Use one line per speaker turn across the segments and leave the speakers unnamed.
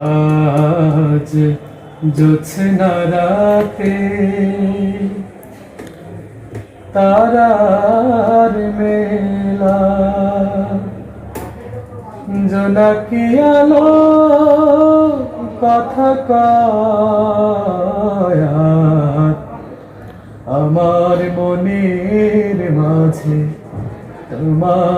আজ জোছনা রাতে তারার মেলা। জোনাকি আলো কথা কয় আর আমার মনের মাঝে তোমার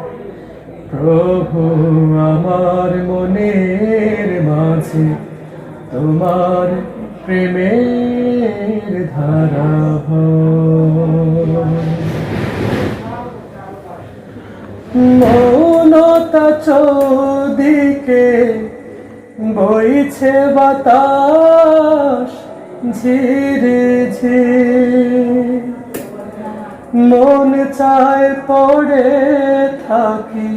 প্রভু, আমার মনের মাঝে তোমার প্রেমের ধারা ভয়। মৌনতা চৌদিকে বইছে বাতাস ঝিরে ঝির মন চায় পড়ে থাকি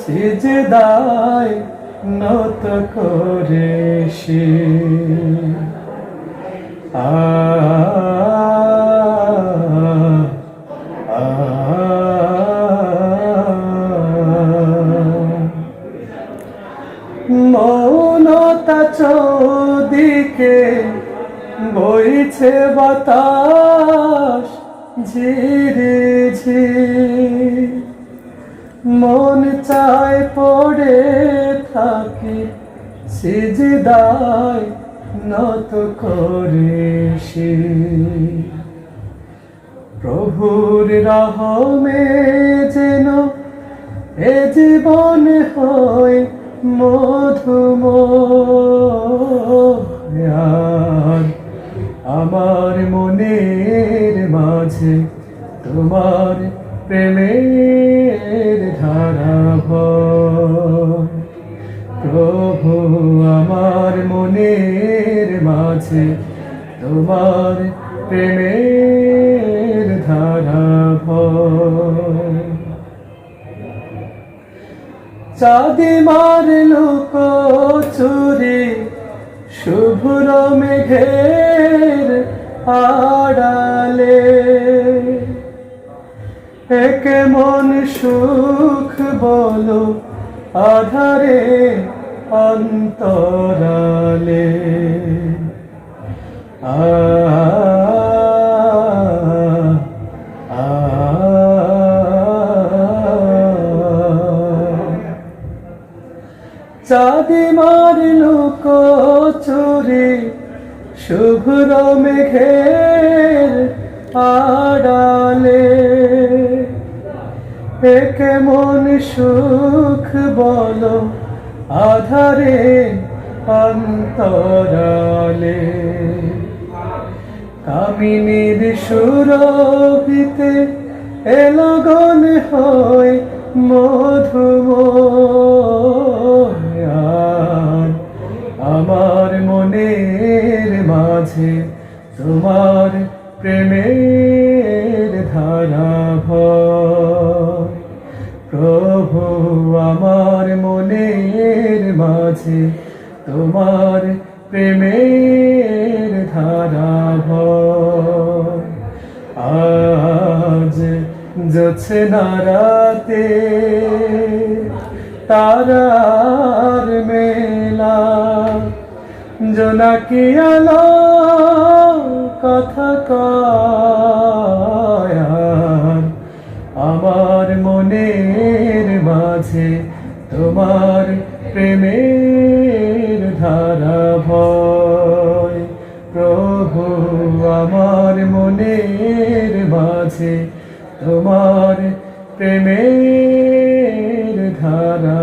সিজদায় নত করে আ মৌনতা চৌদিকে বইছে বাতাস ঝির চায় পড়ে থাকি সিজদায় নত করে শির। প্রভুর রহমে যেন এ জীবন হয় মধুময়ান আমার মনের মাঝে তোমার প্রেমের ধারা। প্রভু আমার মনের মাঝে তোমার প্রেমের ধারা। চাঁদি লোক চুরি শুভ্র মেঘের আড়ালে একে মন সুখ বলো আধারে অন্তরালে। চাঁদি মার লোক চুরি শুভ্র মেঘের আড়ালে। এ কেমন সুখ বলো? আধারে অন্তরালে। কামিনীর সুরভিতে এলগন হয় মধুময়ান তোমার প্রেমের ধারা। আজ জোছনা রাতে তারার মেলা জোনাকি আলো কথা কয় আমার মনের মাঝে তোমার প্রেমের আমার মনের মাঝে তোমার প্রেমের ধারা